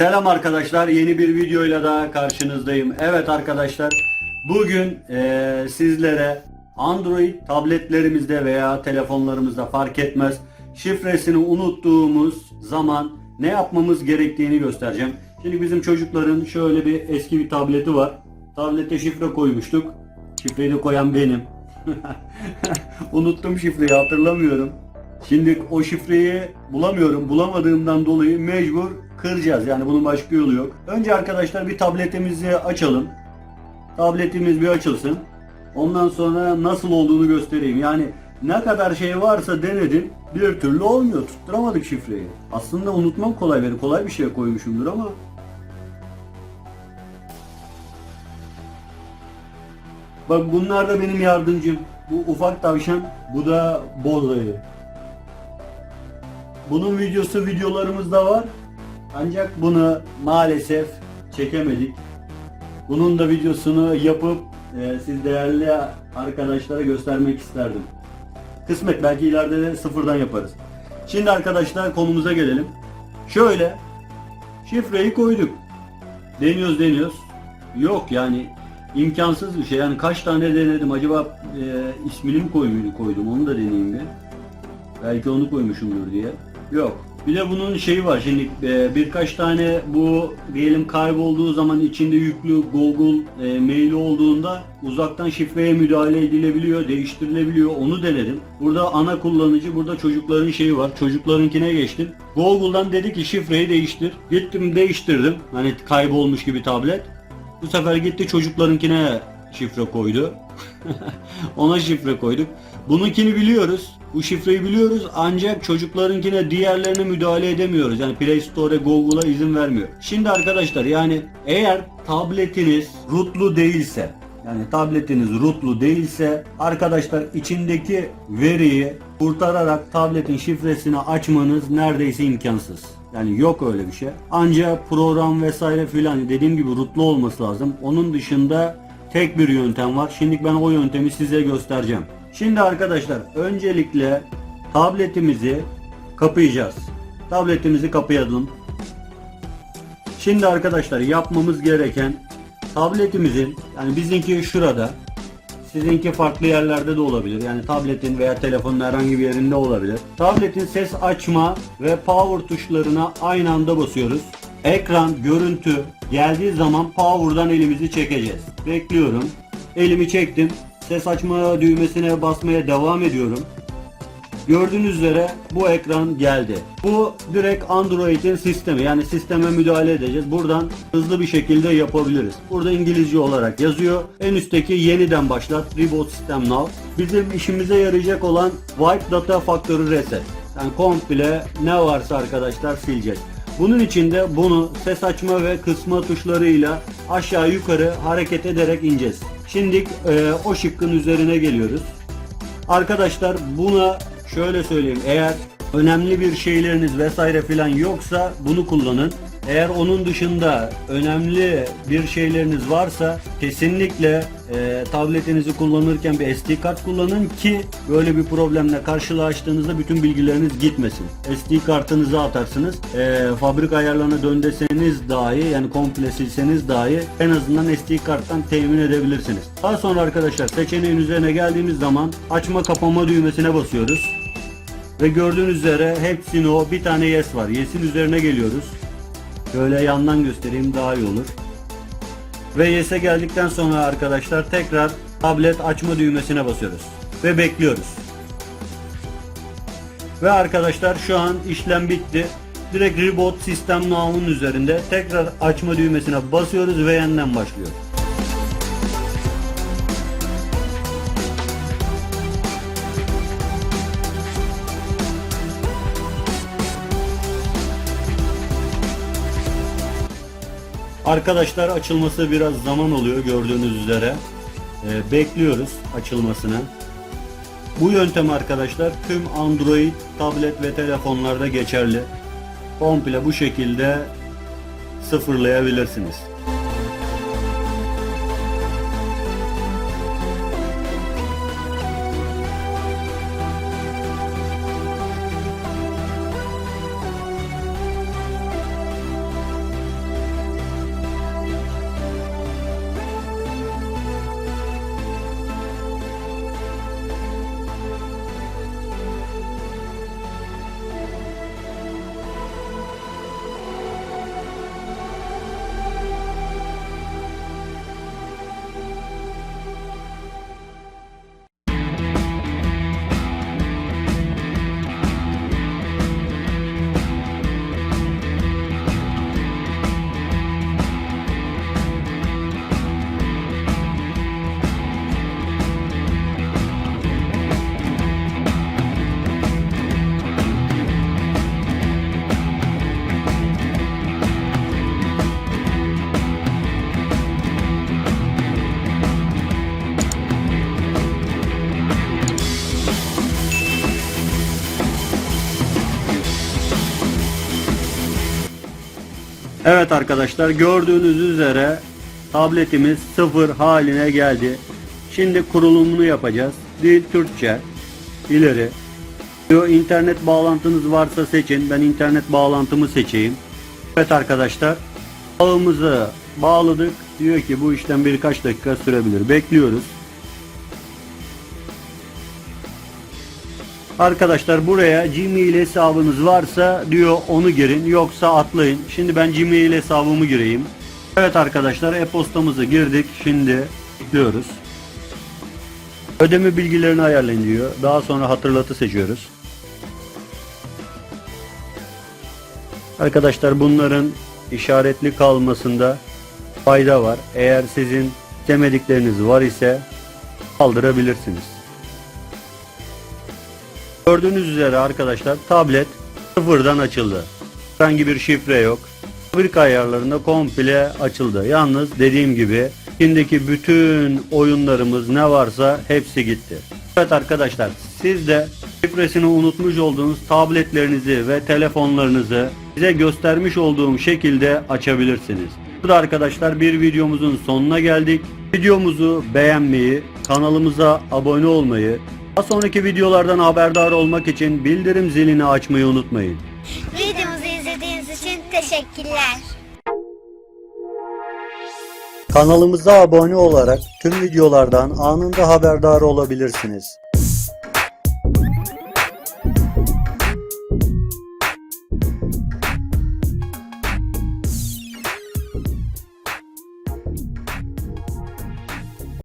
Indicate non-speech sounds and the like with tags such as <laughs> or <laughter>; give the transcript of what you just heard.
Selam arkadaşlar. Yeni bir videoyla daha karşınızdayım. Evet arkadaşlar. Bugün eee, sizlere Android tabletlerimizde veya telefonlarımızda fark etmez şifresini unuttuğumuz zaman ne yapmamız gerektiğini göstereceğim. Şimdi bizim çocukların şöyle bir eski bir tableti var. Tablete şifre koymuştuk. Şifreyi de koyan benim. <laughs> Unuttum şifreyi hatırlamıyorum. Şimdi o şifreyi bulamıyorum. Bulamadığımdan dolayı mecbur kıracağız. Yani bunun başka yolu yok. Önce arkadaşlar bir tabletimizi açalım. Tabletimiz bir açılsın. Ondan sonra nasıl olduğunu göstereyim. Yani ne kadar şey varsa denedim. Bir türlü olmuyor. Tutturamadık şifreyi. Aslında unutmam kolay. Ben kolay bir şey koymuşumdur ama Bak bunlar da benim yardımcım. Bu ufak tavşan, bu da boz ayı. Bunun videosu videolarımızda var. Ancak bunu maalesef çekemedik. Bunun da videosunu yapıp e, siz değerli arkadaşlara göstermek isterdim. Kısmet belki ileride de sıfırdan yaparız. Şimdi arkadaşlar konumuza gelelim. Şöyle şifreyi koyduk. Deniyoruz deniyoruz. Yok yani imkansız bir şey. Yani kaç tane denedim acaba e, ismini mi koymuyor, koydum onu da deneyeyim bir. Belki onu koymuşumdur diye. Yok. Bir de bunun şeyi var şimdi e, birkaç tane bu diyelim kaybolduğu zaman içinde yüklü Google e, maili olduğunda uzaktan şifreye müdahale edilebiliyor, değiştirilebiliyor. Onu denedim. Burada ana kullanıcı, burada çocukların şeyi var. Çocuklarınkine geçtim. Google'dan dedi ki şifreyi değiştir. Gittim değiştirdim. Hani kaybolmuş gibi tablet. Bu sefer gitti çocuklarınkine şifre koydu. Ona şifre koyduk. Bununkini biliyoruz. Bu şifreyi biliyoruz ancak çocuklarınkine diğerlerine müdahale edemiyoruz. Yani Play Store, Google'a izin vermiyor. Şimdi arkadaşlar yani eğer tabletiniz rootlu değilse yani tabletiniz rootlu değilse arkadaşlar içindeki veriyi kurtararak tabletin şifresini açmanız neredeyse imkansız. Yani yok öyle bir şey. Ancak program vesaire filan dediğim gibi rootlu olması lazım. Onun dışında tek bir yöntem var. Şimdi ben o yöntemi size göstereceğim. Şimdi arkadaşlar öncelikle tabletimizi kapayacağız. Tabletimizi kapayalım. Şimdi arkadaşlar yapmamız gereken tabletimizin yani bizimki şurada sizinki farklı yerlerde de olabilir. Yani tabletin veya telefonun herhangi bir yerinde olabilir. Tabletin ses açma ve power tuşlarına aynı anda basıyoruz. Ekran, görüntü geldiği zaman power'dan elimizi çekeceğiz. Bekliyorum. Elimi çektim. Ses açma düğmesine basmaya devam ediyorum. Gördüğünüz üzere bu ekran geldi. Bu direkt Android'in sistemi yani sisteme müdahale edeceğiz. Buradan hızlı bir şekilde yapabiliriz. Burada İngilizce olarak yazıyor. En üstteki yeniden başlat Reboot System Now. Bizim işimize yarayacak olan Wipe Data Factory Reset. Yani komple ne varsa arkadaşlar sileceğiz. Bunun için de bunu ses açma ve kısma tuşlarıyla aşağı yukarı hareket ederek ineceğiz. Şimdi e, o şıkkın üzerine geliyoruz. Arkadaşlar buna şöyle söyleyeyim eğer önemli bir şeyleriniz vesaire filan yoksa bunu kullanın. Eğer onun dışında önemli bir şeyleriniz varsa kesinlikle e, tabletinizi kullanırken bir SD kart kullanın ki böyle bir problemle karşılaştığınızda bütün bilgileriniz gitmesin. SD kartınızı atarsınız. E, fabrika ayarlarına dön deseniz dahi yani komple silseniz dahi en azından SD karttan temin edebilirsiniz. Daha sonra arkadaşlar seçeneğin üzerine geldiğimiz zaman açma kapama düğmesine basıyoruz. Ve gördüğünüz üzere hepsini o bir tane yes var. Yes'in üzerine geliyoruz. Böyle yandan göstereyim daha iyi olur. Ve yes'e geldikten sonra arkadaşlar tekrar tablet açma düğmesine basıyoruz. Ve bekliyoruz. Ve arkadaşlar şu an işlem bitti. Direkt Reboot System Now'un üzerinde tekrar açma düğmesine basıyoruz ve yeniden başlıyor. Arkadaşlar açılması biraz zaman oluyor gördüğünüz üzere. Ee, bekliyoruz açılmasını. Bu yöntem arkadaşlar tüm Android, tablet ve telefonlarda geçerli. Komple bu şekilde sıfırlayabilirsiniz. Evet arkadaşlar gördüğünüz üzere tabletimiz sıfır haline geldi. Şimdi kurulumunu yapacağız. Dil Türkçe. İleri. Diyor internet bağlantınız varsa seçin. Ben internet bağlantımı seçeyim. Evet arkadaşlar. Ağımızı bağladık. Diyor ki bu işlem birkaç dakika sürebilir. Bekliyoruz. Arkadaşlar buraya Gmail hesabınız varsa diyor onu girin yoksa atlayın. Şimdi ben Gmail hesabımı gireyim. Evet arkadaşlar e-postamızı girdik. Şimdi bekliyoruz. Ödeme bilgilerini ayarlayın diyor. Daha sonra hatırlatı seçiyoruz. Arkadaşlar bunların işaretli kalmasında fayda var. Eğer sizin istemedikleriniz var ise kaldırabilirsiniz. Gördüğünüz üzere arkadaşlar tablet sıfırdan açıldı. Herhangi bir şifre yok. Fabrika ayarlarında komple açıldı. Yalnız dediğim gibi içindeki bütün oyunlarımız ne varsa hepsi gitti. Evet arkadaşlar siz de şifresini unutmuş olduğunuz tabletlerinizi ve telefonlarınızı size göstermiş olduğum şekilde açabilirsiniz. Burada arkadaşlar bir videomuzun sonuna geldik. Videomuzu beğenmeyi, kanalımıza abone olmayı, daha sonraki videolardan haberdar olmak için bildirim zilini açmayı unutmayın. Videomuzu izlediğiniz için teşekkürler. Kanalımıza abone olarak tüm videolardan anında haberdar olabilirsiniz.